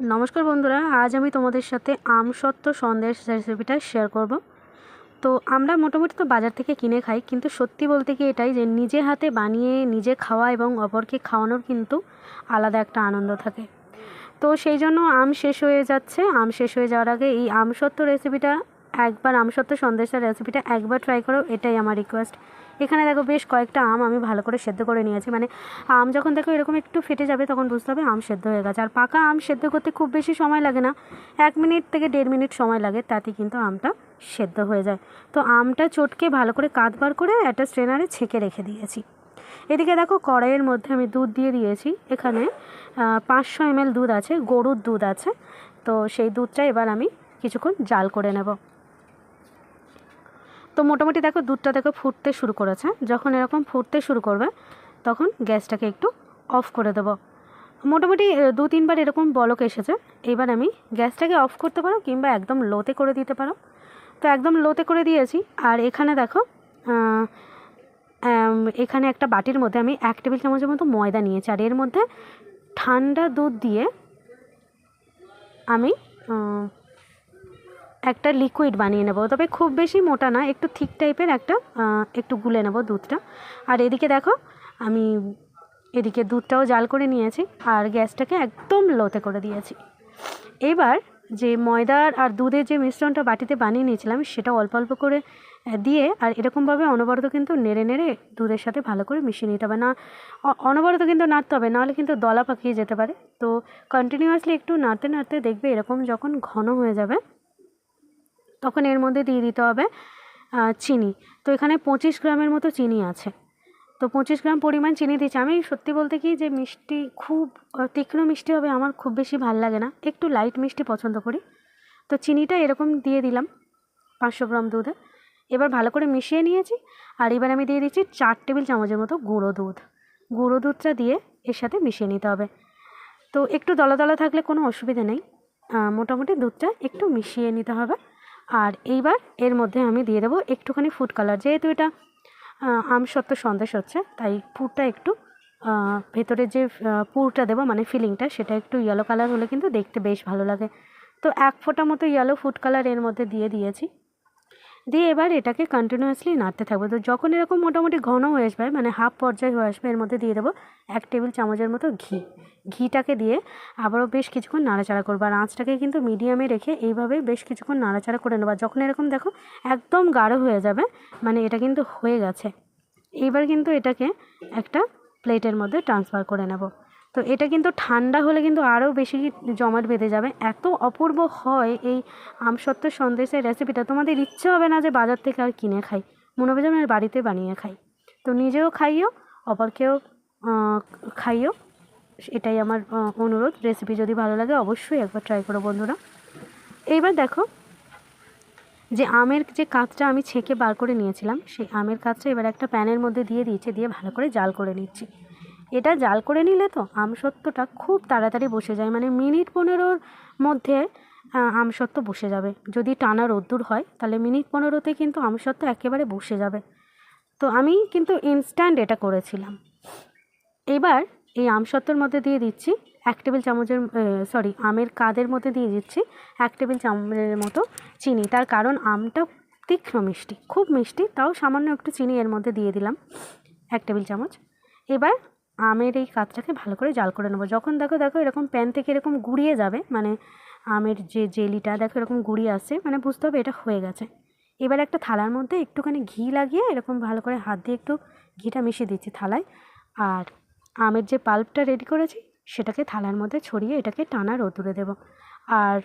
নমস্কার বন্ধুরা, আজ আমি তোমাদের সাথে আম আমসত্ত্ব সন্দেশ রেসিপিটা শেয়ার করব। তো আমরা মোটামুটি তো বাজার থেকে কিনে খাই, কিন্তু সত্যি বলতে কি এটাই যে নিজে হাতে বানিয়ে নিজে খাওয়া এবং অপরকে খাওয়ানোর কিন্তু আলাদা একটা আনন্দ থাকে। তো সেই জন্য আম শেষ হয়ে যাচ্ছে। আম শেষ হয়ে যাওয়ার আগে এই আমসত্ত্ব রেসিপিটা একবার, আমসত্ত্ব সন্দেশের রেসিপিটা একবার ট্রাই করো, এটাই আমার রিকোয়েস্ট এখানে দেখো বেশ কয়েকটা আম আমি ভালো করে সেদ্ধ করে নিয়েছি। মানে আম যখন দেখো এরকম একটু ফেটে যাবে তখন বুঝতে হবে আম সেদ্ধ হয়ে গেছে। আর পাকা আম সেদ্ধ করতে খুব বেশি সময় লাগে না। এক মিনিট থেকে দেড় মিনিট সময় লাগে, তাতে কিন্তু আমটা সেদ্ধ হয়ে যায়। তো আমটা চটকে ভালো করে কাঁধ বার করে একটা স্ট্রেনারে ছেঁকে রেখে দিয়েছি। এদিকে দেখো কড়াইয়ের মধ্যে আমি দুধ দিয়ে দিয়েছি। এখানে পাঁচশো এমএল দুধ আছে, গরুর দুধ আছে। তো সেই দুধটা এবার আমি কিছুক্ষণ জাল করে নেব। তো মোটামুটি দেখো দুধটা দেখো ফুটতে শুরু করেছে। যখন এরকম ফুটতে শুরু করবে, তখন গ্যাসটাকে একটু অফ করে দেবো। মোটামুটি দু, তিনবার এরকম বলক এসেছে। এবার আমি গ্যাসটাকে অফ করতে পারো কিংবা একদম লোতে করে দিতে পারো। তো একদম লোতে করে দিয়েছি। আর এখানে দেখো এখানে একটা বাটির মধ্যে আমি এক টেবিল চামচের মতো ময়দা নিয়েছি। আর এর মধ্যে ঠান্ডা দুধ দিয়ে আমি একটা লিকুইড বানিয়ে নেব, তবে খুব বেশি মোটা না, একটু থিক টাইপের একটা একটু গুলে নেব দুধটা। আর এদিকে দেখো, আমি এদিকে দুধটাও জাল করে নিয়েছি, আর গ্যাসটাকে একদম লোতে করে দিয়েছি। এবার যে ময়দার আর দুধের যে মিশ্রণটা বাটিতে বানিয়ে নিয়েছিলাম, সেটা অল্প অল্প করে দিয়ে, আর এরকমভাবে অনবরত কিন্তু নেড়ে নেড়ে দুধের সাথে ভালো করে মিশিয়ে নিতে হবে। না অনবরত কিন্তু নাড়তে হবে, নাহলে কিন্তু দলা পাকিয়ে যেতে পারে। তো কন্টিনিউয়াসলি একটু নাড়তে নাড়তে দেখবে এরকম যখন ঘন হয়ে যাবে তখন এর মধ্যে দিয়ে দিতে হবে চিনি। তো এখানে পঁচিশ গ্রামের মতো চিনি আছে। তো পঁচিশ গ্রাম পরিমাণ চিনি দিচ্ছি আমি সত্যি বলতে কি যে মিষ্টি খুব তীক্ষ্ণ মিষ্টি হবে আমার খুব বেশি ভালো লাগে না। একটু লাইট মিষ্টি পছন্দ করি। তো চিনিটা এরকম দিয়ে দিলাম পাঁচশো গ্রাম দুধে। এবার ভালো করে মিশিয়ে নিয়েছি আর এবার আমি দিয়ে দিচ্ছি চার টেবিল চামচের মতো গুঁড়ো দুধ। গুঁড়ো দুধটা দিয়ে এর সাথে মিশিয়ে নিতে হবে। তো একটু দলা দলা থাকলে কোনো অসুবিধা নেই। মোটামুটি দুধটা একটু মিশিয়ে নিতে হবে। আর এইবার এর মধ্যে আমি দিয়ে দেবো একটুখানি ফুড কালার যেহেতু এটা আম সত্য সন্দেশ হচ্ছে, তাই পুরটা একটু ভেতরে যে পুরটা দেবো মানে ফিলিংটা সেটা একটু ইয়েলো কালার হলে কিন্তু দেখতে বেশ ভালো লাগে। তো এক ফোঁটা মতো ইয়েলো ফুড কালারের মধ্যে দিয়ে দিয়েছি। দিয়ে এবার এটাকে কন্টিনিউয়াসলি নাড়তে থাকব। তো যখন এরকম মোটামুটি ঘন হয়ে আসবে মানে হাফ পর্যায়ে হয়ে আসবে, এর মধ্যে দিয়ে দেবো এক টেবিল চামচের মতো ঘি। ঘিটাকে দিয়ে আবারও বেশ কিছুক্ষণ নাড়াচাড়া করব। আর আঁচটাকে কিন্তু মিডিয়ামে রেখে এইভাবে বেশ কিছুক্ষণ নাড়াচাড়া করে নেব। যখন এরকম দেখো একদম গাঢ় হয়ে যাবে মানে এটা কিন্তু হয়ে গেছে। এইবার কিন্তু এটাকে একটা প্লেটের মধ্যে ট্রান্সফার করে নেব। তো এটা কিন্তু ঠান্ডা হলে কিন্তু আরও বেশি জমাট বেঁধে যাবে। এত অপূর্ব হয় এই আমসত্ত্ব সন্দেশের রেসিপিটা তোমাদের ইচ্ছে হবে না যে বাজার থেকে আর কিনে খাই। মনে হবে যেন বাড়িতে বানিয়ে খাই। তো নিজেও খাইও, অপরকেও খাইও। এটাই আমার অনুরোধ। রেসিপি যদি ভালো লাগে অবশ্যই একবার ট্রাই করো বন্ধুরা। এইবার দেখো, যে আমের যে কাঁচটা আমি ছেঁকে বার করে নিয়েছিলাম, সেই আমের কাঁচটা এবার একটা প্যানের মধ্যে দিয়ে দিয়েছে, দিয়ে ভালো করে জাল করে নিচ্ছি। এটা জাল করে নিলে তো আমসত্ত্বটা খুব তাড়াতাড়ি বসে যায়। মানে মিনিট পনেরোর মধ্যে আমসত্ত্ব বসে যাবে। যদি টানা রোদ্দুর হয়, তাহলে মিনিট পনেরোতে কিন্তু আমসত্ত্ব একেবারে বসে যাবে। তো আমি কিন্তু ইনস্ট্যান্ট এটা করেছিলাম। এবার এই আমসত্ত্বর মধ্যে দিয়ে দিচ্ছি এক টেবিল চামচের সরি আমের কাদের মধ্যে দিয়ে দিচ্ছি এক টেবিল চামচের মতো চিনি। তার কারণ আমটা তীক্ষ্ণ মিষ্টি, খুব মিষ্টি, তাও সামান্য একটু চিনি এর মধ্যে দিয়ে দিলাম এক টেবিল চামচ। এবার আমের এই কাজটাকে ভালো করে জাল করে নেব। যখন দেখো দেখো এরকম প্যান থেকে এরকম গুড়িয়ে যাবে মানে আমের যে জেলিটা, দেখো এরকম গুড়িয়ে আসছে মানে বুঝতে হবে এটা হয়ে গেছে। এবার একটা থালার মধ্যে একটুখানি ঘি লাগিয়ে এরকম ভালো করে হাত দিয়ে একটু ঘিটা মিশিয়ে দিচ্ছি থালায়। আর আমের যে পাল্পটা রেডি করেছি, সেটাকে থালার মধ্যে ছড়িয়ে এটাকে টানা রোদুরে দেব। আর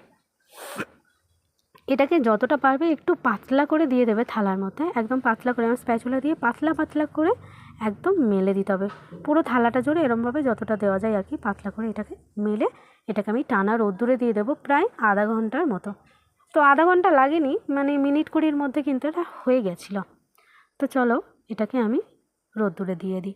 এটাকে যতটা পারবে একটু পাতলা করে দিয়ে দেবে থালার মধ্যে। একদম পাতলা করে, আমার স্প্যাচুলা দিয়ে পাতলা পাতলা করে একদম মেলে দিতে হবে। পুরো থালাটা জুড়ে এরমভাবে যতটা দেওয়া যায় আর কি পাতলা করে এটাকে মেলে এটাকে আমি টানা রোদ্দুরে দিয়ে দেবো প্রায় আধা ঘণ্টার মতো। তো আধা ঘণ্টা লাগেনি মানে মিনিট কুড়ির মধ্যে কিন্তু এটা হয়ে গেছিল। তো চলো এটাকে আমি রোদ্দুরে দিয়ে দিই।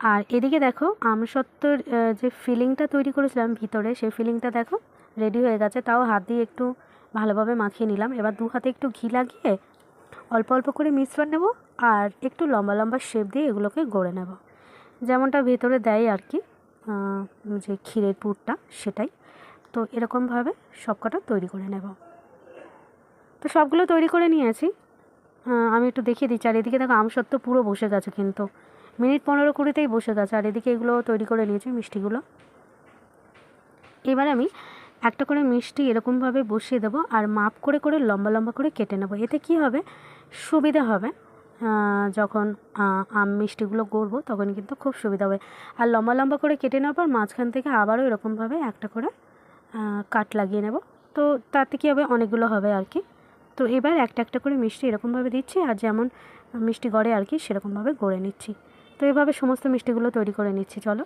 আর এদিকে দেখো আমসত্ত্বর যে ফিলিংটা তৈরি করেছিলাম ভিতরে, সেই ফিলিংটা দেখো রেডি হয়ে গেছে, তাও হাত দিয়ে একটু ভালোভাবে মাখিয়ে নিলাম। এবার দু হাতে একটু ঘি লাগিয়ে অল্প অল্প করে মিশ্রণ নেব আর একটু লম্বা লম্বা শেপ দিয়ে এগুলোকে গড়ে নেব। যেমনটা ভেতরে দেয় আর কি যে ক্ষীরের পুরটা সেটাই। তো এরকমভাবে সবকটা তৈরি করে নেব। তো সবগুলো তৈরি করে নিয়েছি। আমি একটু দেখিয়ে দিচ্ছি। আর এদিকে দেখো আমসত্ত্ব পুরো বসে গেছে কিন্তু। মিনিট পনেরো কুড়িতেই বসে গেছে। আর এদিকে এগুলো তৈরি করে নিয়েছি মিষ্টিগুলো। এবার আমি একটা করে মিষ্টি এরকমভাবে বসিয়ে দেবো আর মাপ করে করে লম্বা লম্বা করে কেটে নেব। এতে কি হবে? সুবিধা হবে। যখন আম মিষ্টিগুলো গড়বো তখন কিন্তু খুব সুবিধা হবে। আর লম্বা লম্বা করে কেটে নেওয়ার পর মাঝখান থেকে আবারও এরকমভাবে একটা করে কাট লাগিয়ে নেব। তো তাতে কী হবে? অনেকগুলো হবে আর কি। তো এবার একটা একটা করে মিষ্টি এরকমভাবে দিচ্ছি আর যেমন মিষ্টি গড়ে আর কি সেরকমভাবে গড়ে নিচ্ছি। তো এভাবে সমস্ত মিষ্টিগুলো তৈরি করে নিচ্ছি। চলো।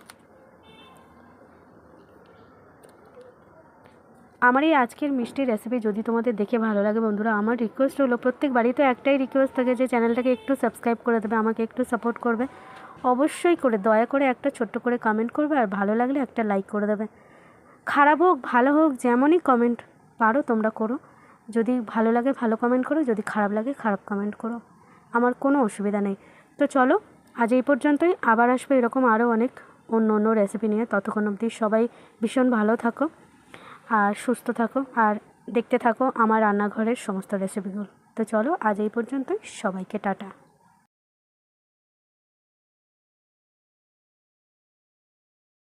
আমার এই আজকের মিষ্টির রেসিপি যদি তোমাদের দেখে ভালো লাগে বন্ধুরা, আমার রিকোয়েস্ট হলো প্রত্যেক বাড়িতে একটাই রিকোয়েস্ট থাকে যে চ্যানেলটাকে একটু সাবস্ক্রাইব করে দেবে, আমাকে একটু সাপোর্ট করবে। অবশ্যই করে, দয়া করে একটা ছোট্ট করে কমেন্ট করবে আর ভালো লাগলে একটা লাইক করে দেবে। খারাপ হোক, ভালো হোক, যেমনই কমেন্ট পারো তোমরা করো। যদি ভালো লাগে ভালো কমেন্ট করো, যদি খারাপ লাগে খারাপ কমেন্ট করো। আমার কোনো অসুবিধা নেই। তো চলো, আজ এই পর্যন্তই। আবার আসবে এরকম আরও অনেক অন্য অন্য রেসিপি নিয়ে। ততক্ষণ অবধি সবাই ভীষণ ভালো থাকো। আর সুস্থ থাকো আর দেখতে থাকো আমার রান্নাঘরের সমস্ত রেসিপিগুলো তো চলো আজ এই পর্যন্তই। সবাইকে টাটা।